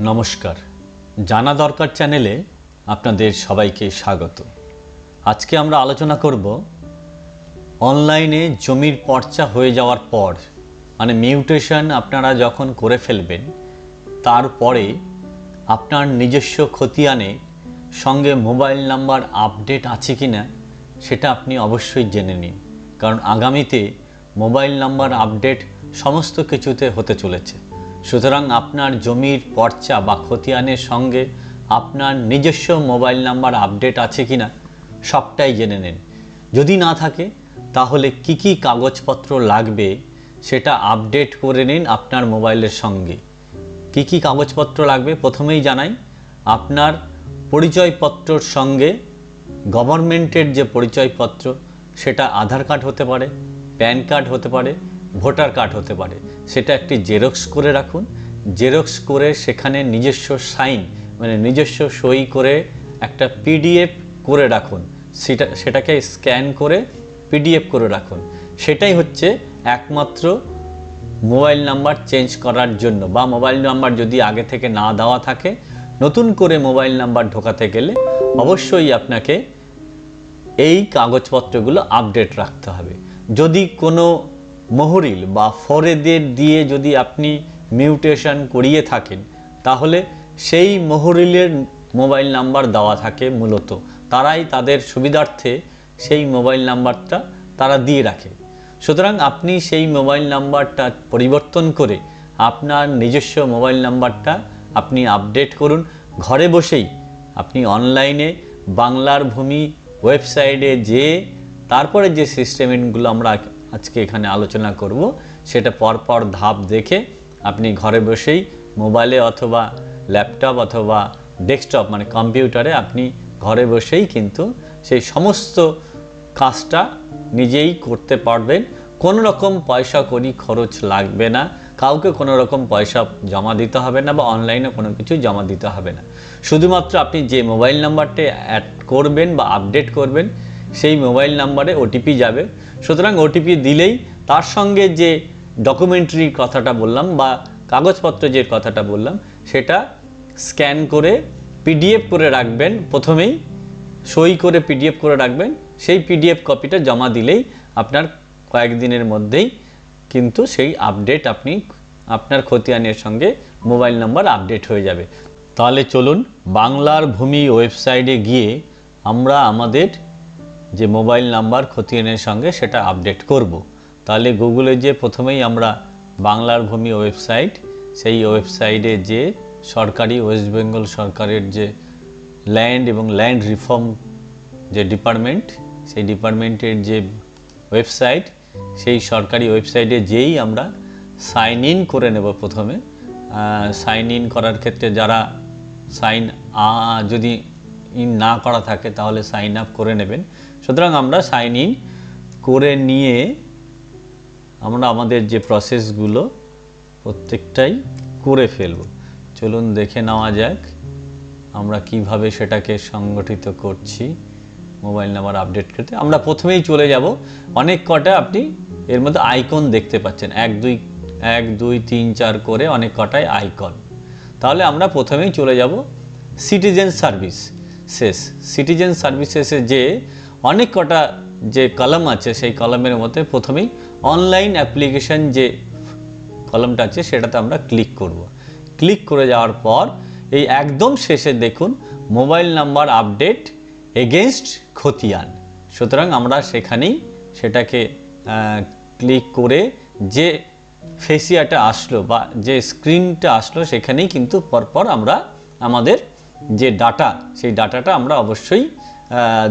নমস্কার। জানা দরকার চ্যানেলে আপনাদের সবাইকে স্বাগত। আজকে আমরা আলোচনা করব অনলাইনে জমির পর্চা হয়ে যাওয়ার পর মানে মিউটেশন আপনারা যখন করে ফেলবেন, তারপরে আপনার নিজস্ব খতিয়ানে সঙ্গে মোবাইল নাম্বার আপডেট আছে কি না সেটা আপনি অবশ্যই জেনে নিন। কারণ আগামীতে মোবাইল নাম্বার আপডেট সমস্ত কিছুতে হতে চলেছে। সুতরাং আপনার জমির পর্চা বা খতিয়ানের সঙ্গে আপনার নিজস্ব মোবাইল নাম্বার আপডেট আছে কি না সবটাই জেনে নিন। যদি না থাকে, তাহলে কি কি কাগজপত্র লাগবে সেটা আপডেট করে নিন আপনার মোবাইলের সঙ্গে। কি কি কাগজপত্র লাগবে প্রথমেই জানাই, আপনার পরিচয়পত্রর সঙ্গে গভর্নমেন্টের যে পরিচয়পত্র, সেটা আধার কার্ড হতে পারে, প্যান কার্ড হতে পারে ভোটার কার্ড হতে পারে। সেটা একটি জেরক্স করে রাখুন। জেরক্স করে সেখানে নিজস্ব সাইন মানে নিজস্ব সই করে একটা পিডিএফ করে রাখুন। সেটা, সেটাকে স্ক্যান করে পিডিএফ করে রাখুন। সেটাই হচ্ছে একমাত্র মোবাইল নাম্বার চেঞ্জ করার জন্য বা মোবাইল নাম্বার যদি আগে থেকে না দেওয়া থাকে, নতুন করে মোবাইল নাম্বার ঢোকাতে গেলে অবশ্যই আপনাকে এই কাগজপত্রগুলো আপডেট রাখতে হবে। যদি কোনো মহরিল বা ফরেদের দিয়ে যদি আপনি মিউটেশন করিয়ে থাকেন, তাহলে সেই মহরিলের মোবাইল নাম্বার দেওয়া থাকে মূলত। তারাই তাদের সুবিধার্থে সেই মোবাইল নাম্বারটা তারা দিয়ে রাখে। সুতরাং আপনি সেই মোবাইল নাম্বারটা পরিবর্তন করে আপনার নিজস্ব মোবাইল নাম্বারটা আপনি আপডেট করুন। ঘরে বসেই আপনি অনলাইনে বাংলার ভূমি ওয়েবসাইটে যে তারপরে যে সিস্টেমগুলো আমরা আজকে এখানে আলোচনা করব। সেটা পরপর ধাপ দেখে আপনি ঘরে বসেই মোবাইলে অথবা ল্যাপটপ অথবা ডেস্কটপ মানে কম্পিউটারে আপনি ঘরে বসেই কিন্তু সেই সমস্ত কাজটা নিজেই করতে পারবেন। কোনো রকম পয়সা করি খরচ লাগবে না। কাউকে কোনো রকম পয়সা জমা দিতে হবে না বা অনলাইনে কোনো কিছু জমা দিতে হবে না। শুধুমাত্র আপনি যে মোবাইল নাম্বারটা অ্যাড করবেন বা আপডেট করবেন সেই মোবাইল নাম্বারে ওটিপি যাবে। সুতরাং ওটিপি দিলেই তার সঙ্গে যে ডকুমেন্টারি কথাটা বললাম বা কাগজপত্র যে কথাটা বললাম, সেটা স্ক্যান করে পিডিএফ করে রাখবেন। প্রথমেই সই করে পিডিএফ করে রাখবেন। সেই পিডিএফ কপিটা জমা দিলেই আপনার কয়েকদিনের মধ্যেই কিন্তু সেই আপডেট আপনি আপনার খতিয়ানের সঙ্গে মোবাইল নাম্বার আপডেট হয়ে যাবে। তাহলে চলুন বাংলার ভূমি ওয়েবসাইটে গিয়ে আমরা আমাদের যে মোবাইল নাম্বার খতিয়ানের সঙ্গে সেটা আপডেট করব। তাহলে গুগলে যে প্রথমেই আমরা বাংলার ভূমি ওয়েবসাইট, সেই ওয়েবসাইটে যে সরকারি, ওয়েস্ট বেঙ্গল সরকারের যে ল্যান্ড এবং ল্যান্ড রিফর্ম যে ডিপার্টমেন্ট, সেই ডিপার্টমেন্টের যে ওয়েবসাইট, সেই সরকারি ওয়েবসাইটে যেই আমরা সাইন ইন করে নেব প্রথমে সাইন ইন করার ক্ষেত্রে যারা সাইন যদি ইন না করা থাকে, তাহলে সাইন আপ করে নেবেন সুতরাং আমরা সাইন ইন করে নিয়ে আমরা আমাদের যে প্রসেসগুলো প্রত্যেকটাই করে ফেলব। চলুন দেখে নেওয়া যাক আমরা কীভাবে সেটাকে সংগঠিত করছি মোবাইল নাম্বার আপডেট করতে। আমরা প্রথমেই চলে যাব। অনেক কটা আপনি এর মধ্যে আইকন দেখতে পাচ্ছেন। এক, দুই এক, দুই, তিন, চার করে অনেক কটায় আইকন তাহলে আমরা প্রথমেই চলে যাব সিটিজেন সার্ভিস শেষ। সিটিজেন সার্ভিসেসে যে অনেক কটা যে কলম আছে, সেই কলমের মধ্যে প্রথমেই অনলাইন অ্যাপ্লিকেশন যে কলমটা আছে, সেটাতে আমরা ক্লিক করব। ক্লিক করে যাওয়ার পর এই একদম শেষে দেখুন মোবাইল নাম্বার আপডেট এগেনস্ট খতিয়ান সুতরাং আমরা সেখানেই সেটাকে ক্লিক করে যে ফেসিয়াটা আসলো বা যে স্ক্রিনটা আসলো, সেখানেই কিন্তু পরপর আমরা আমাদের যে ডাটা সেই ডাটাটা আমরা অবশ্যই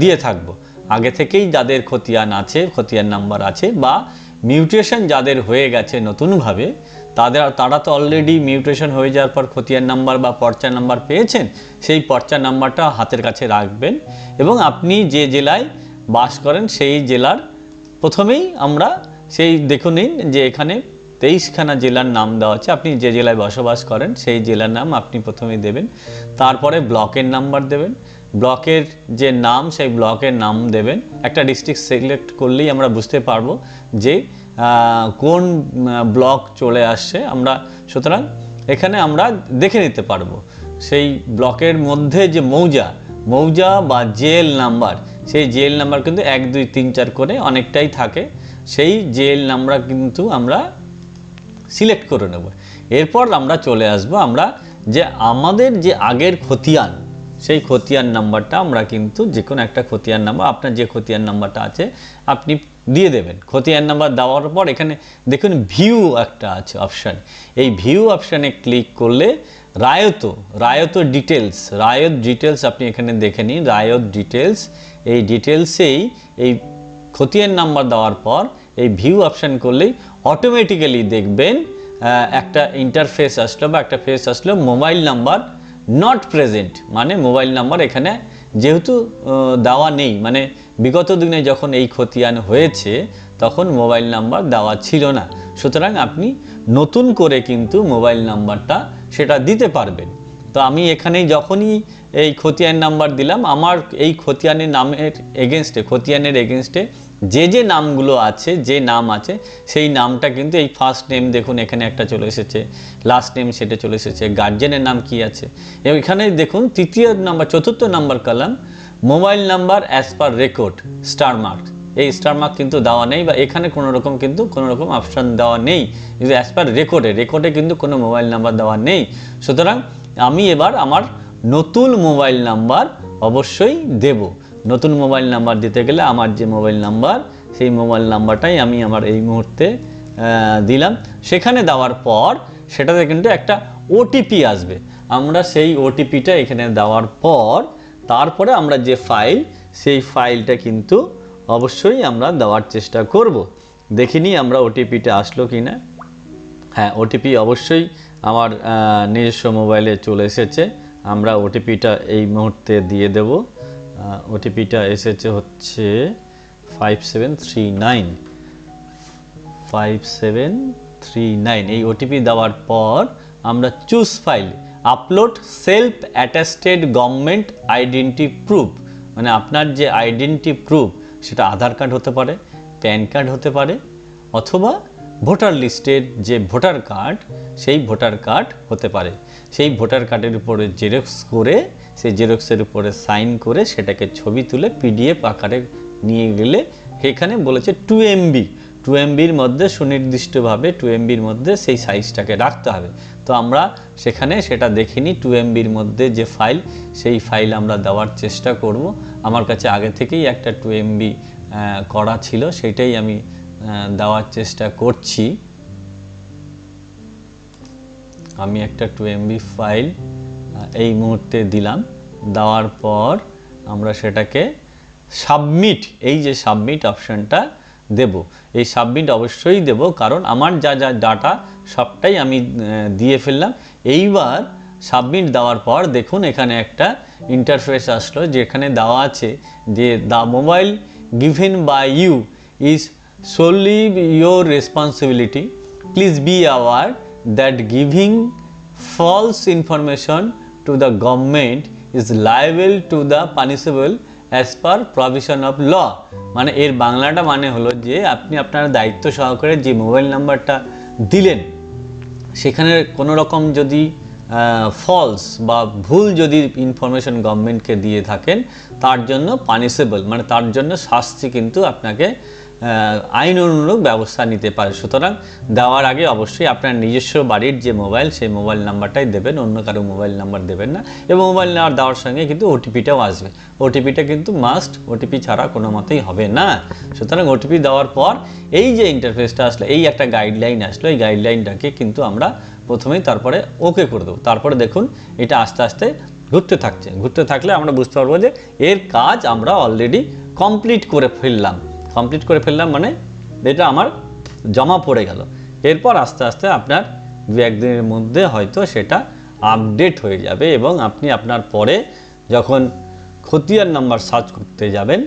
দিয়ে থাকব। আগে থেকেই যাদের খতিয়ান আছে, খতিয়ান নাম্বার আছে বা মিউটেশন যাদের হয়ে গেছে নতুনভাবে, তাদের, তারা তো অলরেডি মিউটেশন হয়ে যাওয়ার পর খতিয়ান নাম্বার বা পর্চা নাম্বার পেয়েছেন, সেই পর্চা নাম্বারটা হাতের কাছে রাখবেন এবং আপনি যে জেলায় বাস করেন সেই জেলার প্রথমেই আমরা সেই দেখুন নিন যে এখানে তেইশখানা জেলার নাম দেওয়া আছে, আপনি যে জেলায় বসবাস করেন সেই জেলার নাম আপনি প্রথমেই দেবেন, তারপরে ব্লকের নাম্বার দেবেন ব্লকের যে নাম, সেই ব্লকের নাম দেবেন। একটা ডিস্ট্রিক্ট সিলেক্ট করলেই আমরা বুঝতে পারব যে কোন ব্লক চলে আসছে। আমরা, সুতরাং এখানে আমরা দেখে নিতে পারব। সেই ব্লকের মধ্যে যে মৌজা মৌজা বা জেল নাম্বার সেই জেল নাম্বার কিন্তু এক, দুই, তিন, চার করে অনেকটাই থাকে। সেই জেল নাম্বার কিন্তু আমরা সিলেক্ট করে নেব। এরপর আমরা চলে আসব আমরা যে আমাদের যে আগের খতিয়ান সেই খতিয়ান নাম্বারটা আমরা কিন্তু যে কোনো একটা খতিয়ান নাম্বার, আপনার যে খতিয়ান নাম্বারটা আছে, আপনি দিয়ে দেবেন। খতিয়ান নাম্বার দেওয়ার পর এখানে দেখুন ভিউ একটা আছে অপশান এই ভিউ অপশানে ক্লিক করলে রায়ত রায়ত ডিটেলস রায়ত ডিটেলস আপনি এখানে দেখে নিন, রায়ত ডিটেলস এই ডিটেলসেই এই খতিয়ান নাম্বার দেওয়ার পর এই ভিউ অপশান করলেই অটোমেটিক্যালি দেখবেন একটা ইন্টারফেস আসলো বা একটা ফেস আসলো মোবাইল নাম্বার নট প্রেজেন্ট মানে মোবাইল নাম্বার এখানে যেহেতু দেওয়া নেই মানে বিগত দিনে যখন এই খতিয়ান হয়েছে, তখন মোবাইল নাম্বার দেওয়া ছিল না। সুতরাং আপনি নতুন করে কিন্তু মোবাইল নাম্বারটা সেটা দিতে পারবেন। তো আমি এখানে যখনই এই খতিয়ান নাম্বার দিলাম। আমার এই খতিয়ানের নামের এগেনস্টে খতিয়ানের এগেনস্টে যে যে নামগুলো আছে, যে নাম আছে, সেই নামটা কিন্তু এই ফার্স্ট নেম দেখুন, এখানে একটা চলে এসেছে। লাস্ট নেম সেটা চলে এসেছে। গার্জেনের নাম কি আছে? এবং এখানে দেখুন, তৃতীয় নাম্বার, চতুর্থ number column mobile number as per record star mark এই স্টার মার্ক কিন্তু দেওয়া নেই বা এখানে কোনো রকম কিন্তু কোনো রকম অপশান দেওয়া নেই। কিন্তু অ্যাজ পার রেকর্ডে রেকর্ডে কিন্তু কোনো মোবাইল নাম্বার দেওয়া নেই। সুতরাং আমি এবার আমার নতুন মোবাইল নাম্বার অবশ্যই দেব। নতুন মোবাইল নাম্বার দিতে গেলে আমার যে মোবাইল নাম্বার, সেই মোবাইল নাম্বারটাই আমি আমার এই মুহূর্তে দিলাম। সেখানে দেওয়ার পর সেটাতে কিন্তু একটা ওটিপি আসবে। আমরা সেই ওটিপিটা এখানে দেওয়ার পর তারপরে আমরা যে ফাইল, সেই ফাইলটা কিন্তু অবশ্যই আমরা দেওয়ার চেষ্টা করব। দেখিনি আমরা ওটিপিটা আসলো কি না। হ্যাঁ ওটিপি অবশ্যই আমার নিজস্ব মোবাইলে চলে এসেছে। আমরা ওটিপিটা এই মুহূর্তে দিয়ে দেব। ওটিপিটা এসেছে হচ্ছে five seven three nine five seven three nine এই ওটিপি দেওয়ার পর আমরা choose file upload self attested government identity proof মানে আপনার যে আইডেন্টি প্রুফ সেটা আধার কার্ড হতে পারে প্যান কার্ড হতে পারে, অথবা ভোটার লিস্টের যে ভোটার কার্ড, সেই ভোটার কার্ড হতে পারে। সেই ভোটার কার্ডের উপরে জেরক্স করে, সেই জেরক্সের উপরে সাইন করে সেটাকে ছবি তুলে পিডিএফ আকারে নিয়ে গেলে সেখানে বলেছে টু এমবি। টু এমবির মধ্যে সুনির্দিষ্টভাবে টু এমবির মধ্যে সেই সাইজটাকে রাখতে হবে। তো আমরা সেখানে সেটা দেখিনি, টু এমবির মধ্যে যে ফাইল, সেই ফাইল আমরা দেওয়ার চেষ্টা করব। আমার কাছে আগে থেকেই একটা টু এমবি করা ছিল সেটাই আমি দেওয়ার চেষ্টা করছি। আমি একটা টু এমবি ফাইল এই মুহূর্তে দিলাম। দেওয়ার পর আমরা সেটাকে সাবমিট, এই যে সাবমিট অপশানটা দেব। এই সাবমিট অবশ্যই দেব, কারণ আমার যা যা ডাটা সবটাই আমি দিয়ে ফেললাম। এইবার সাবমিট দেওয়ার পর দেখুন এখানে একটা ইন্টারফেস আসলো, যেখানে দেওয়া আছে যে the mobile given by you is solely your responsibility please be aware that giving false information to the government is liable to the punishable as per provision of law মানে এর বাংলাটা মানে হলো যে আপনি আপনার দায়িত্ব সহকারে যে মোবাইল নাম্বারটা দিলেন সেখানে কোনো রকম যদি ফলস বা ভুল যদি ইনফরমেশন গভর্নমেন্টকে দিয়ে থাকেন তার জন্য পানিশেবল মানে তার জন্য শাস্তি কিন্তু আপনাকে আইন অনুরূপ ব্যবস্থা নিতে পারে। সুতরাং দেওয়ার আগে অবশ্যই আপনার নিজস্ব বাড়ির যে মোবাইল, সেই মোবাইল নাম্বারটাই দেবেন, অন্য কারও মোবাইল নাম্বার দেবেন না। এবং মোবাইল নাম্বার দেওয়ার সঙ্গে কিন্তু ওটিপিটাও আসবে। ওটিপিটা কিন্তু মাস্ট ওটিপি ছাড়া কোনো মতেই হবে না। সুতরাং ওটিপি দেওয়ার পর এই যে ইন্টারফেসটা আসলো, এই একটা গাইডলাইন আসলো, এই গাইডলাইনটাকে কিন্তু আমরা প্রথমেই তারপরে ওকে করে দেবো। তারপরে দেখুন, এটা আস্তে আস্তে ঘুরতে থাকছে। ঘুরতে থাকলে আমরা বুঝতে পারব যে এর কাজ আমরা অলরেডি কমপ্লিট করে ফেললাম। কমপ্লিট করে ফেললাম মানে এটা আমার জমা পড়ে গেল। এরপর আস্তে আস্তে আপনার দু একদিনের মধ্যে হয়তো সেটা আপডেট হয়ে যাবে এবং আপনি আপনার পরে যখন খতিয়ান নাম্বার সার্চ করতে যাবেন,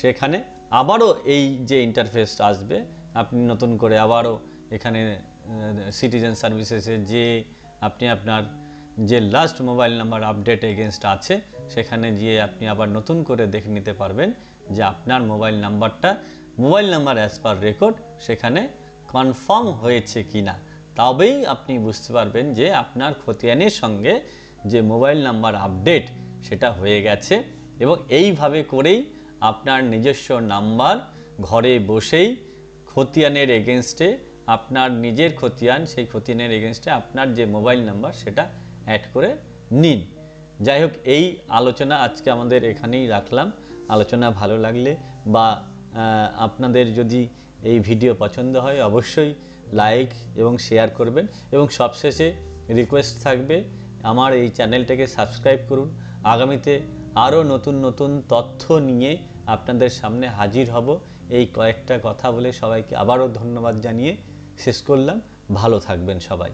সেখানে আবারও এই যে ইন্টারফেস আসবে, আপনি নতুন করে আবারও এখানে সিটিজেন সার্ভিসেসে যে আপনি আপনার যে last mobile number update against আছে, সেখানে গিয়ে আপনি আবার নতুন করে দেখে নিতে পারবেন। যে আপনার মোবাইল নাম্বারটা, mobile number as per record সেখানে কনফার্ম হয়েছে কি না তবেই আপনি বুঝতে পারবেন যে আপনার খতিয়ানের সঙ্গে যে মোবাইল নাম্বার আপডেট সেটা হয়ে গেছে এবং এইভাবে করেই আপনার নিজস্ব নাম্বার ঘরে বসেই খতিয়ানের এগেনস্টে আপনার নিজের খতিয়ান, সেই খতিয়ানের এগেনস্টে আপনার যে মোবাইল নাম্বার সেটা অ্যাড করে নিন। যাই হোক, এই আলোচনা আজকে আমাদের এখানেই রাখলাম। আলোচনা ভালো লাগলে বা আপনাদের যদি এই ভিডিও পছন্দ হয় অবশ্যই লাইক এবং শেয়ার করবেন এবং সবশেষে রিকোয়েস্ট থাকবে আমার এই চ্যানেলটাকে সাবস্ক্রাইব করুন। আগামীতে আরও নতুন নতুন তথ্য নিয়ে আপনাদের সামনে হাজির হব। এই কয়েকটা কথা বলে সবাইকে আবারও ধন্যবাদ জানিয়ে শেষ করলাম। ভালো থাকবেন সবাই।